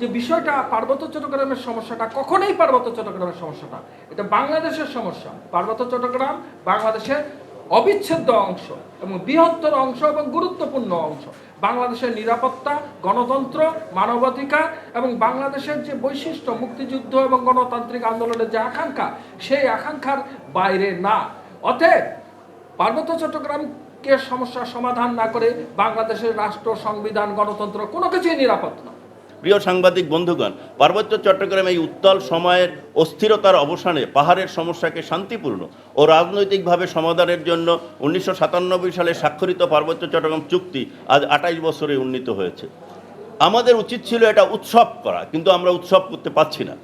যে বিষয়টা পার্বত্য চট্টগ্রামের সমস্যাটা, কখনোই পার্বত্য চট্টগ্রামের সমস্যাটা এটা বাংলাদেশের সমস্যা। পার্বত্য চট্টগ্রাম বাংলাদেশের অবিচ্ছেদ্য অংশ এবং বৃহত্তর অংশ এবং গুরুত্বপূর্ণ অংশ। বাংলাদেশের নিরাপত্তা, গণতন্ত্র, মানবাধিকার এবং বাংলাদেশের যে বৈশিষ্ট্য, মুক্তিযুদ্ধ এবং গণতান্ত্রিক আন্দোলনের যে আকাঙ্ক্ষা, সেই আকাঙ্ক্ষার বাইরে না। অতএব পার্বত্য চট্টগ্রামকে সমস্যার সমাধান না করে বাংলাদেশের রাষ্ট্র, সংবিধান, গণতন্ত্র কোনো কিছুই নিরাপদ না। প্রিয় সাংবাদিক বন্ধুগণ, পার্বত্য চট্টগ্রামে এই উত্তাল সময়ের অস্থিরতার অবসানে পাহাড়ের সমস্যাকে শান্তিপূর্ণ ও রাজনৈতিকভাবে সমাধানের জন্য উনিশশো সাতানব্বই সালে স্বাক্ষরিত পার্বত্য চট্টগ্রাম চুক্তি আজ আঠাইশ বছরে উন্নীত হয়েছে। আমাদের উচিত ছিল এটা উৎসব করা, কিন্তু আমরা উৎসব করতে পারছি না।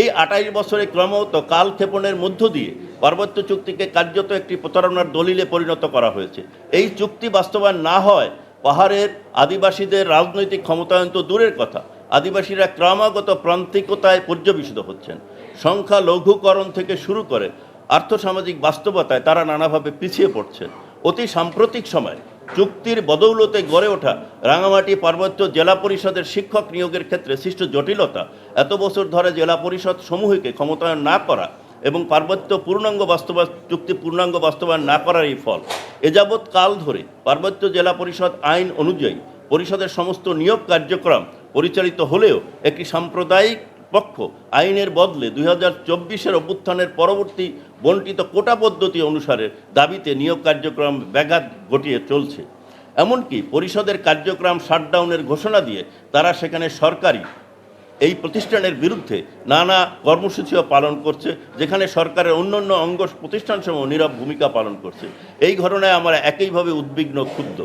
এই আঠাইশ বছরে ক্রমত কালক্ষেপণের মধ্য দিয়ে পার্বত্য চুক্তিকে কার্যত একটি প্রতারণার দলিলে পরিণত করা হয়েছে। এই চুক্তি বাস্তবায়ন না হয় পাহাড়ের আদিবাসীদের রাজনৈতিক ক্ষমতায়ন তো দূরের কথা। আদিবাসীরা ক্রমাগত প্রান্তিকতায় পর্যবেসিত হচ্ছেন। সংখ্যা লঘুকরণ থেকে শুরু করে আর্থসামাজিক বাস্তবতায় তারা নানাভাবে পিছিয়ে পড়ছেন অতি সাম্প্রতিক সময় চুক্তির বদৌলতে গড়ে ওঠা রাঙামাটি পার্বত্য জেলা পরিষদের শিক্ষক নিয়োগের ক্ষেত্রে সৃষ্ট জটিলতা, এত বছর ধরে জেলা পরিষদ সমূহকে ক্ষমতায়ন না করা এবং পার্বত্য পূর্ণাঙ্গ বাস্তবায়ন চুক্তি পূর্ণাঙ্গ বাস্তবায়ন না করার এই ফল এযাবৎ কাল ধরে পার্বত্য জেলা পরিষদ আইন অনুযায়ী পরিষদের সমস্ত নিয়োগ কার্যক্রম পরিচালিত হলেও একটি সাম্প্রদায়িক পক্ষ আইনের বদলে দুই হাজার চব্বিশের অভ্যুত্থানের পরবর্তী বন্টিত কোটা পদ্ধতি অনুসারে দাবিতে নিয়োগ কার্যক্রম ব্যাঘাত ঘটিয়ে চলছে। এমনকি পরিষদের কার্যক্রম শাটডাউনের ঘোষণা দিয়ে তারা সেখানে সরকারি এই প্রতিষ্ঠানের বিরুদ্ধে নানা কর্মসূচিও পালন করছে, যেখানে সরকারের অন্যান্য অঙ্গ প্রতিষ্ঠানসমূহ নীরব ভূমিকা পালন করছে। এই ঘটনায় আমরা একইভাবে উদ্বিগ্ন, ক্ষুব্ধ।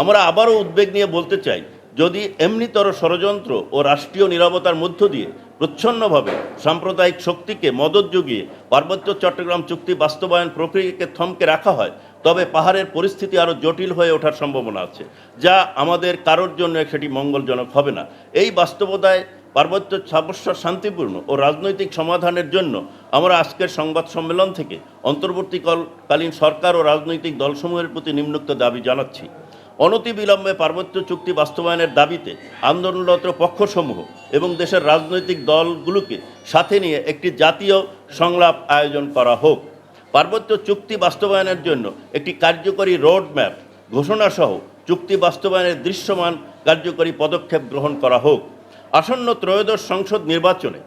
আমরা আবারও উদ্বেগ নিয়ে বলতে চাই, যদি এমনিতর ষড়যন্ত্র ও রাষ্ট্রীয় নিরাপত্তার মধ্য দিয়ে প্রচ্ছন্নভাবে সাম্প্রদায়িক শক্তিকে মদত জুগিয়ে পার্বত্য চট্টগ্রাম চুক্তি বাস্তবায়ন প্রক্রিয়াকে থমকে রাখা হয়, তবে পাহাড়ের পরিস্থিতি আরও জটিল হয়ে ওঠার সম্ভাবনা আছে, যা আমাদের কারোর জন্য সেটি মঙ্গলজনক হবে না। এই বাস্তবতায় পার্বত্য সমস্যা শান্তিপূর্ণ ও রাজনৈতিক সমাধানের জন্য আমরা আজকের সংবাদ সম্মেলন থেকে অন্তর্বর্তীকালীন সরকার ও রাজনৈতিক দলসমূহের প্রতি নিম্নোক্ত দাবি জানাচ্ছি। অনতিবিলম্বে পার্বত্য চুক্তি বাস্তবায়নের দাবিতে আন্দোলনরত পক্ষসমূহ এবং দেশের রাজনৈতিক দলগুলোকে সাথে নিয়ে একটি জাতীয় সংলাপ আয়োজন করা হোক। পার্বত্য চুক্তি বাস্তবায়নের জন্য একটি কার্যকরী রোড ম্যাপ ঘোষণাসহ চুক্তি বাস্তবায়নের দৃশ্যমান কার্যকরী পদক্ষেপ গ্রহণ করা হোক। আসন্ন ত্রয়োদশ সংসদ নির্বাচনে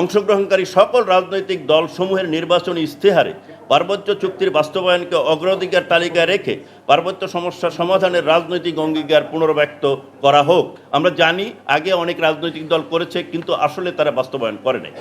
অংশগ্রহণকারী সকল রাজনৈতিক দলসমূহের নির্বাচনী ইস্তেহারে পার্বত্য চুক্তির বাস্তবায়নকে অগ্রাধিকার তালিকায় রেখে পার্বত্য সমস্যা সমাধানের রাজনৈতিক অঙ্গীকার পুনর্ব্যক্ত করা হোক। আমরা জানি আগে অনেক রাজনৈতিক দল করেছে, কিন্তু আসলে তারা বাস্তবায়ন করে নাই।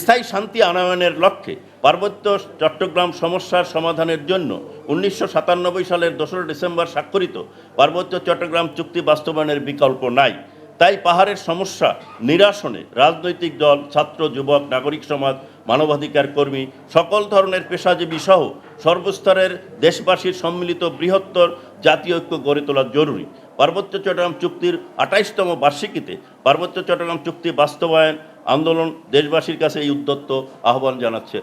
স্থায়ী শান্তি আনয়নের লক্ষ্যে পার্বত্য চট্টগ্রাম সমস্যার সমাধানের জন্য উনিশশো সাতানব্বই সালের দোসরা ডিসেম্বর স্বাক্ষরিত পার্বত্য চট্টগ্রাম চুক্তি বাস্তবায়নের বিকল্প নাই। তাই পাহাড়ের সমস্যা নিরাসনে রাজনৈতিক দল, ছাত্র, যুবক, নাগরিক সমাজ, মানবাধিকার কর্মী, সকল ধরনের পেশাজীবী সহ সর্বস্তরের দেশবাসীর সম্মিলিত বৃহত্তর জাতীয় ঐক্য গড়ে তোলা জরুরি। পার্বত্য চট্টগ্রাম চুক্তির আঠাইশতম বার্ষিকীতে পার্বত্য চট্টগ্রাম চুক্তি বাস্তবায়ন আন্দোলন দেশবাসীর কাছে এই উদ্যত্ত আহ্বান জানাচ্ছে।